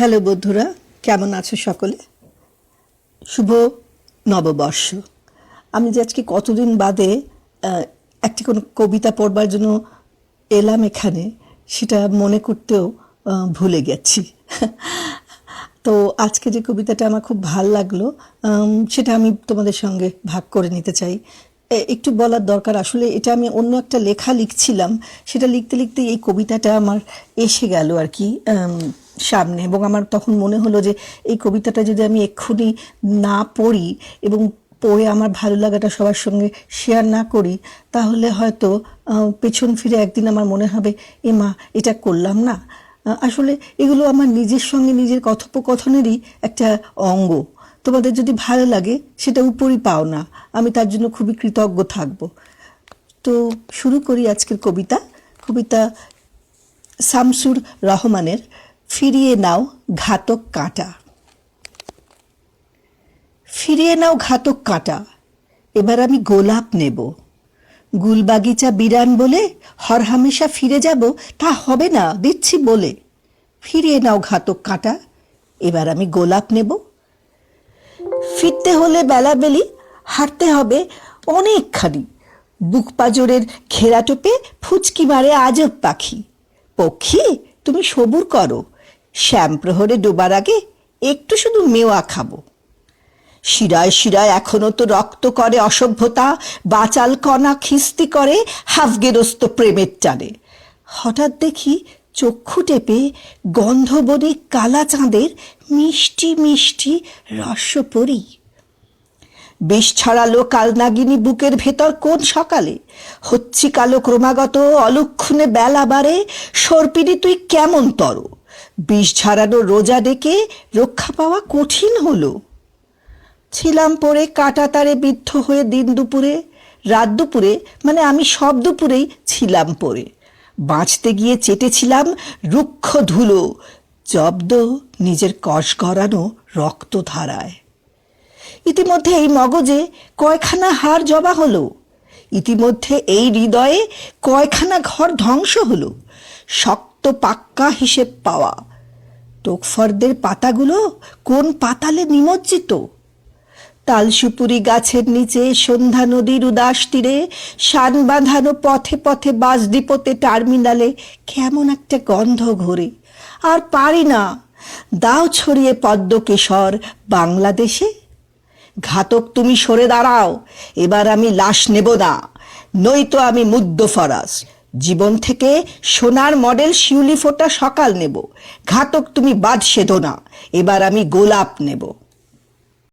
Hello বন্ধুরা, কেমন আছো সকলে? শুভ নববর্ষ। আমি যে আজকে কতদিন বাদে একটি কোনো কবিতা পড়বার জন্য এলাম এখানে, সেটা মনে করতেও ভুলে গেছি। তো আজকে যে কবিতাটা আমার খুব ভালো লাগল সেটা আমি তোমাদের সঙ্গে ভাগ করে নিতে চাই। একটু বলার দরকার, আসলে এটা আমি অন্য একটা লেখা লিখছিলাম, সেটা লিখতে লিখতে এই কবিতাটা আমার এসে গেল আর কি সামনে। এবং আমার তখন মনে হলো যে এই কবিতাটা যদি আমি এক্ষুনি না পড়ি এবং পড়ে আমার ভালো লাগাটা সবার সঙ্গে শেয়ার না করি, তাহলে হয়তো পেছন ফিরে একদিন আমার মনে হবে, এ মা, এটা করলাম না। আসলে এগুলো আমার নিজের সঙ্গে নিজের কথোপকথনেরই একটা অঙ্গ। তোমাদের যদি ভালো লাগে, সেটা উপরই পাও না। আমি তার জন্য খুবই কৃতজ্ঞ থাকব। তো শুরু করি আজকের কবিতা। কবিতা শামসুর রহমানের ফিরিয়ে নাও ঘাতক কাঁটা। ফিরিয়ে নাও ঘাতক কাঁটা। এবার আমি গোলাপ নেব। গুলবাগিচা বিরান বলে হরহামেশা ফিরে যাব, তা হবে না, দিচ্ছি বলে। ফিরিয়ে নাও ঘাতক কাঁটা, এবার আমি গোলাপ নেব। ফিরতে হলে বেলাবেলি হাঁটতে হবে অনেকখানি। বুক পাজরের ঘেরাটোপে ফুচকি মারে আজব পাখি। পক্ষী, তুমি সবুর করো। শ্যামপ্রহরে ডোবার আগে একটু শুধু মেওয়া খাব। শিরায় শিরায় এখনও তো রক্ত করে অসভ্যতা, বাচাল কণা খিস্তি করে হাফগেরস্ত প্রেমের টানে। হঠাৎ দেখি চক্ষু টেপে গন্ধবনে কালা চাঁদের মিষ্টি মিষ্টি রস্য পরি বেশ ছড়ালো কালনাগিনী বুকের ভেতর কোন সকালে? হচ্ছি কালো ক্রমাগত অলক্ষণে বেলা বাড়ে সর্পিনী তুই কেমন তর? বিষ ঝাড়ানো রোজা ডেকে রক্ষা পাওয়া কঠিন হলো। ছিলাম পরে কাটা তারে বিদ্ধ হয়ে দিন দুপুরে, রাত দুপুরে মানে আমি সব দুপুরেই ছিলাম পরে। বাঁচতে গিয়ে চেটেছিলাম রুক্ষ ধুলো, জব্দ নিজের কষ গড়ানো রক্ত ধারায়। ইতিমধ্যে এই মগজে কয়খানা হার জবা হলো। ইতিমধ্যে এই হৃদয়ে কয়খানা ঘর ধ্বংস হলো। শক্ত পাক্কা হিসেব পাওয়া। টোকফরদের পাতাগুলো কোন পাতালে নিমজ্জিত? তালসুপুরি গাছের নিচে সন্ধ্যা নদীর উদাস তীরে সান বাঁধানো পথে পথে বাস ডিপোতে টার্মিনালে কেমন একটা গন্ধ ঘোরে। আর পারি না, দাও ছড়িয়ে পদ্মকেশর বাংলাদেশে। ঘাতক তুমি সরে দাঁড়াও, এবার আমি লাশ নেব না, নয়তো আমি মুদ্দ ফরাস। জীবন থেকে সোনার মডেল শিউলি ফোটা সকাল নেব। ঘাতক তুমি বাদ সেধো না। এবার আমি গোলাপ নেব।